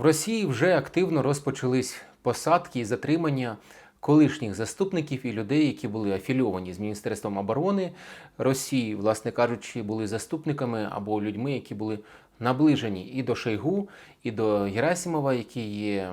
В Росії вже активно розпочались посадки і затримання колишніх заступників і людей, які були афільовані з Міністерством оборони Росії, власне кажучи, були заступниками або людьми, які були наближені і до Шойгу, і до Герасимова, який є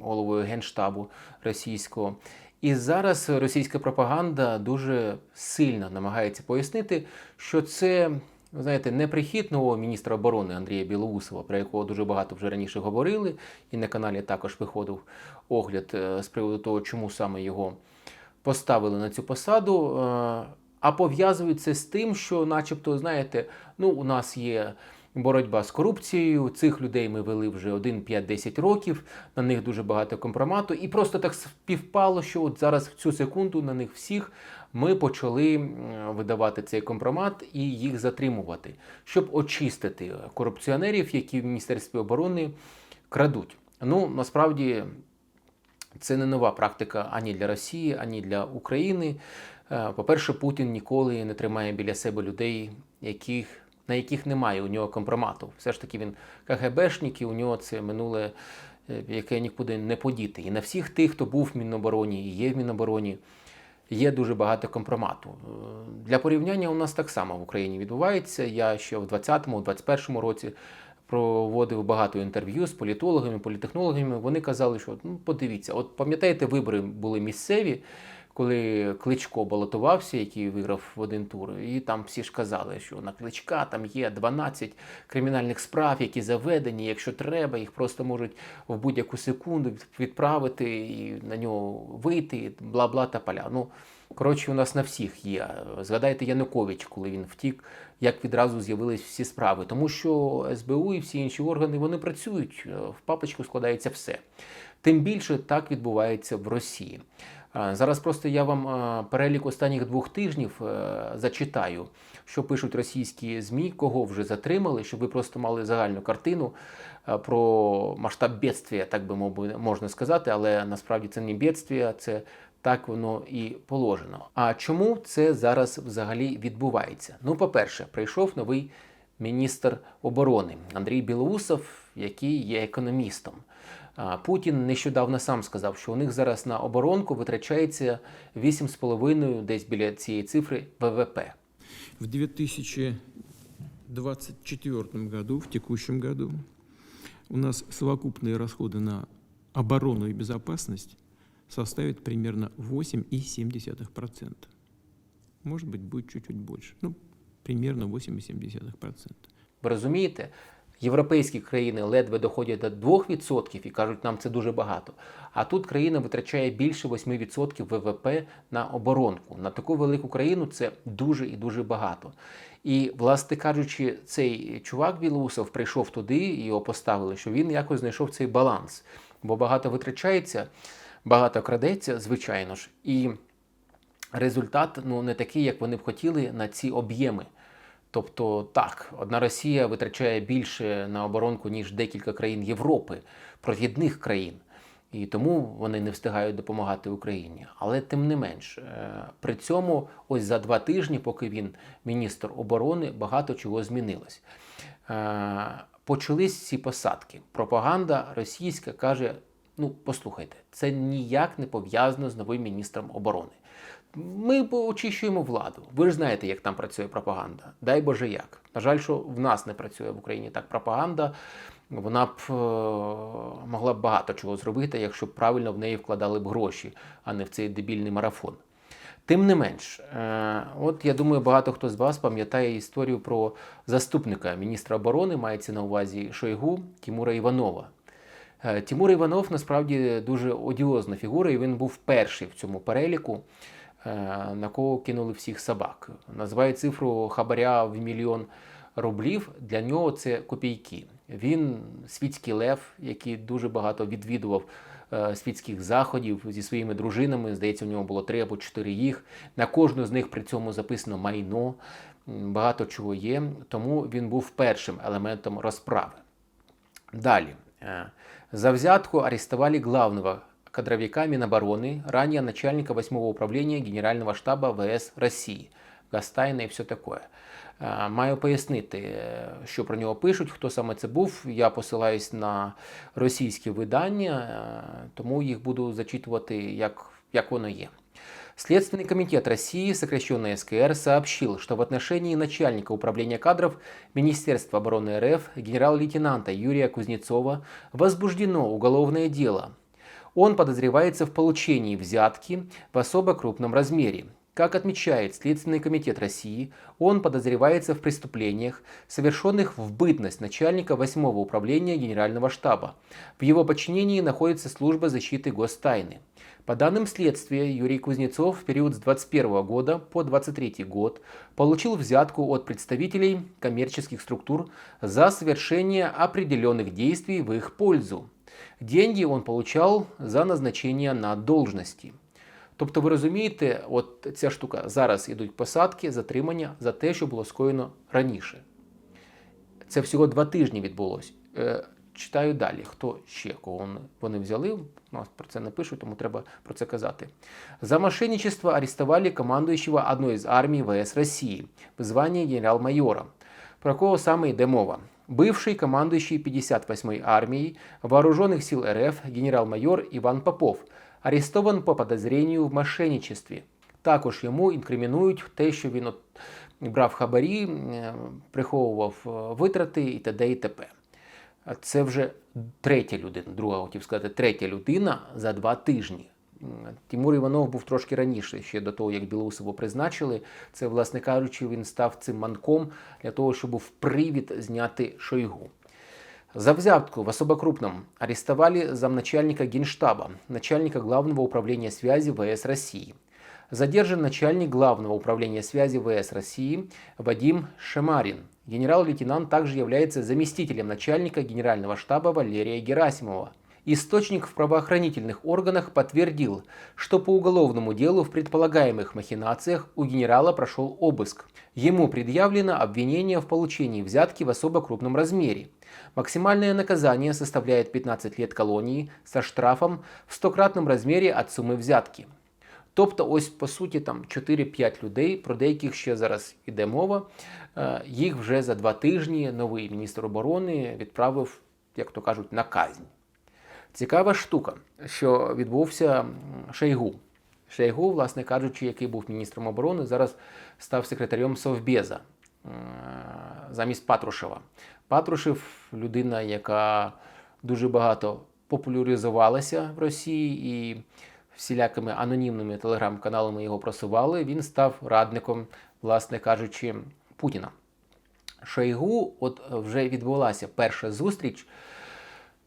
головою генштабу російського. І зараз російська пропаганда дуже сильно намагається пояснити, що це, ви знаєте, не прихід нового міністра оборони Андрія Білоусова, про якого дуже багато вже раніше говорили, і на каналі також виходив огляд е, з приводу того, чому саме його поставили на цю посаду. е, А пов'язують з тим, що, начебто, знаєте, ну, у нас є боротьба з корупцією. Цих людей ми вели вже 1, 5, 10 років. На них дуже багато компромату. І просто так співпало, що от зараз в цю секунду на них всіх ми почали видавати цей компромат і їх затримувати, щоб очистити корупціонерів, які в Міністерстві оборони крадуть. Ну насправді це не нова практика ані для Росії, ані для України. Е, По-перше, Путін ніколи не тримає біля себе людей, яких, на яких немає у нього компромату. Все ж таки він КГБшник, і у нього це минуле, е, яке нікуди не подіти. І на всіх тих, хто був в Мінобороні і є в Мінобороні, є дуже багато компромату. Е, Для порівняння у нас так само в Україні відбувається. Я ще в 20-му, 21-му році проводив багато інтерв'ю з політологами, політехнологами. Вони казали, що ну подивіться, от пам'ятаєте, вибори були місцеві, коли Кличко балотувався, який виграв в один тур, і там всі ж казали, що на Кличка там є 12 кримінальних справ, які заведені. Якщо треба, їх просто можуть в будь-яку секунду відправити і на нього вийти, бла-бла та поля. Ну коротше, у нас на всіх є. Згадайте Янукович, коли він втік, як відразу з'явились всі справи, тому що СБУ і всі інші органи вони працюють в папочку складається все. Тим більше так відбувається в Росії. Зараз просто я вам перелік останніх двох тижнів е, зачитаю, що пишуть російські ЗМІ, кого вже затримали, щоб ви просто мали загальну картину е, про масштаб бедствия, так би можна сказати, але насправді це не бедствия, це так воно і положено. А чому це зараз взагалі відбувається? Ну, по-перше, прийшов новий міністр оборони Андрій Білоусов, який є економістом. А, Путін нещодавно сам сказав, що у них зараз на оборонку витрачається 8,5 десь біля цієї цифри ВВП. В 2024 году, в текущем году, у нас совокупные расходы на оборону и безопасность составят примерно 8,7%. Может быть, будет чуть-чуть больше. Ну, примерно 8,7%. Ви розумієте? Європейські країни ледве доходять до 2% і кажуть, нам це дуже багато. А тут країна витрачає більше 8% ВВП на оборонку. На таку велику країну це дуже і дуже багато. І, власне кажучи, цей чувак Білоусов прийшов туди і його поставили, що він якось знайшов цей баланс. Бо багато витрачається, багато крадеться, звичайно ж. І результат ну, не такий, як вони б хотіли на ці об'єми. Тобто, так, одна Росія витрачає більше на оборонку, ніж декілька країн Європи, провідних країн. І тому вони не встигають допомагати Україні. Але тим не менш, е, при цьому, ось за два тижні, поки він міністр оборони, багато чого змінилось. Е, Почались ці посадки. Пропаганда російська каже: ну, послухайте, це ніяк не пов'язано з новим міністром оборони. Ми очищуємо владу. Ви ж знаєте, як там працює пропаганда. Дай Боже як. На жаль, що в нас не працює в Україні так пропаганда. Вона б е, могла б багато чого зробити, якщо б правильно в неї вкладали б гроші, а не в цей дебільний марафон. Тим не менш, е, от я думаю, багато хто з вас пам'ятає історію про заступника міністра оборони, мається на увазі Шойгу Тімура Іванова. Е, Тимур Іванов насправді дуже одіозна фігура, і він був перший в цьому переліку, е, на кого кинули всіх собак. Називає цифру хабаря в мільйон рублів. Для нього це копійки. Він світський лев, який дуже багато відвідував е, світських заходів зі своїми дружинами. Здається, у нього було три або чотири їх. На кожну з них при цьому записано майно. Багато чого є. Тому він був першим елементом розправи. Далее. Э, За взятку арестовали главного кадровика Минобороны, ранее начальника 8 управления Генерального штаба ВС России Гастайна і все таке. Е, Маю пояснити, що про нього пишуть, хто саме це був. Я посилаюсь на російські видання, е, тому їх буду зачитувати, як, як воно є. Следственный комитет России, сокращенно СКР, сообщил, что в отношении начальника управления кадров Министерства обороны РФ генерал-лейтенанта Юрия Кузнецова возбуждено уголовное дело. Он подозревается в получении взятки в особо крупном размере. Как отмечает Следственный комитет России, он подозревается в преступлениях, совершенных в бытность начальника 8 управления Генерального штаба. В его подчинении находится служба защиты гостайны. По данным следствия, Юрий Кузнецов в период с 21 года по 23 год получил взятку от представителей коммерческих структур за совершение определенных действий в их пользу. Деньги он получал за назначение на должности. Тобто, ви розумієте, от ця штука зараз ідуть посадки, затримання за те, що було скоєно раніше. Це всього два тижні відбулося. Е, читаю далі, хто ще кого вони- взяли. Нас про це не пишуть, тому треба про це казати. За мошенничество арестовали командующего одной из армий ВС России в звании генерал-майора. Про кого саме йде мова? Бывший командующий 58-й армией Вооруженных сил РФ генерал-майор Іван Попов арестован по подозрению в мошенничестві. Також йому інкримінують те, що він брав хабарі, приховував е, витрати і т.д. і т.п. Це вже третя людина, друга хотів сказати, третя людина за два тижні. Тимур Іванов був трошки раніше, ще до того, як Білоусово призначили. Це, власне кажучи, він став цим манком для того, щоб був привід зняти Шойгу. За взятку в особо крупном арестовали замначальника Генштаба, начальника Главного управления связи ВС России. Задержан начальник Главного управления связи ВС России Вадим Шемарин. Генерал-лейтенант также является заместителем начальника Генерального штаба Валерия Герасимова Источник в правоохранительных органах подтвердил, что по уголовному делу в предполагаемых махинациях у генерала прошел обыск. Ему предъявлено обвинение в получении взятки в особо крупном размере. Максимальное наказание составляет 15 лет колонии со штрафом в стократном размере от суммы взятки. Тобто, ось по суті там 4-5 людей, про деяких ще зараз іде мова. Е, Їх вже за два тижні новий міністр оборони відправив, як то кажуть, на казнь. Цікава штука, що відбувся м, Шойгу. Шойгу, власне кажучи, який був міністром оборони, зараз став секретарем Совбеза е, замість Патрушева. Патрушев людина, яка дуже багато популяризувалася в Росії і всілякими анонімними телеграм-каналами його просували. Він став радником, власне кажучи, Путіна. Шойгу, от вже відбулася перша зустріч.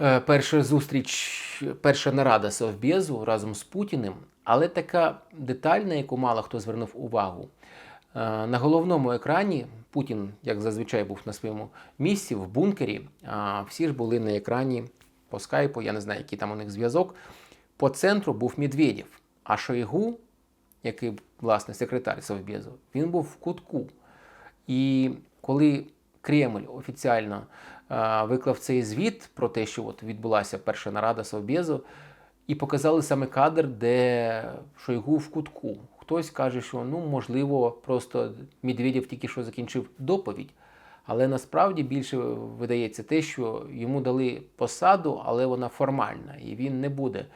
Е, Перша зустріч, перша нарада Совбезу разом з Путіним, але така детальна, яку мало хто звернув увагу. Е, На головному екрані Путін, як зазвичай, був на своєму місці в бункері. А всі ж були на екрані по скайпу, я не знаю, який там у них зв'язок. По центру був Медведєв, а Шойгу, який, власне, секретар Совбезу, він був в кутку. І коли Кремль офіціально е, виклав цей звіт про те, що от відбулася перша нарада Совбезу, і показали саме кадр, де Шойгу в кутку. Хтось каже, що ну можливо, просто Медведєв тільки що закінчив доповідь. Але насправді більше видається те, що йому дали посаду, але вона формальна, і він не буде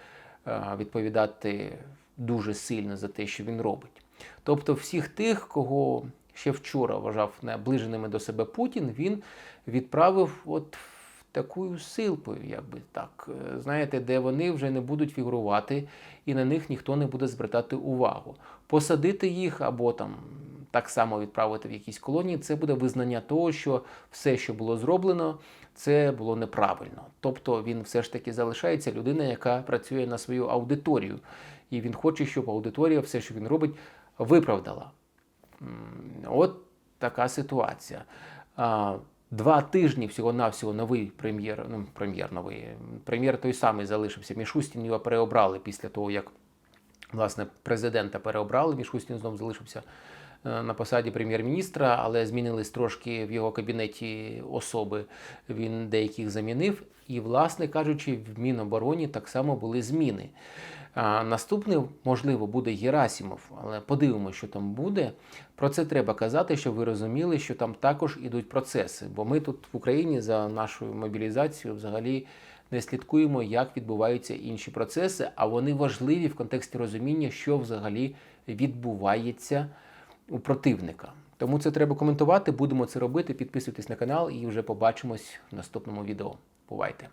е, відповідати дуже сильно за те, що він робить. Тобто, всіх тих, кого ще вчора вважав наближеними до себе Путін, він відправив от в таку силпою, якби так. Е, Знаєте, де вони вже не будуть фігурувати, і на них ніхто не буде звертати увагу. Посадити їх або там так само відправити в якісь колонії, це буде визнання того, що все, що було зроблено, це було неправильно. Тобто він все ж таки залишається людина, яка працює на свою аудиторію, і він хоче, щоб аудиторія все, що він робить, виправдала. От така ситуація. Два тижні всього-навсього новий прем'єр, ну, прем'єр новий, прем'єр той самий залишився. Мішустін його переобрали після того, як власне президента переобрали. Мішустін знову залишився е, на посаді прем'єр-міністра, але змінились трошки в його кабінеті особи. Він деяких замінив. І, власне кажучи, в Мінобороні так само були зміни. А наступний, можливо, буде Герасімов, але подивимося, що там буде. Про це треба казати, щоб ви розуміли, що там також ідуть процеси. Бо ми тут в Україні за нашою мобілізацією взагалі не слідкуємо, як відбуваються інші процеси, а вони важливі в контексті розуміння, що взагалі відбувається у противника. Тому це треба коментувати. Будемо це робити. Підписуйтесь на канал і вже побачимось в наступному відео. Бувайте!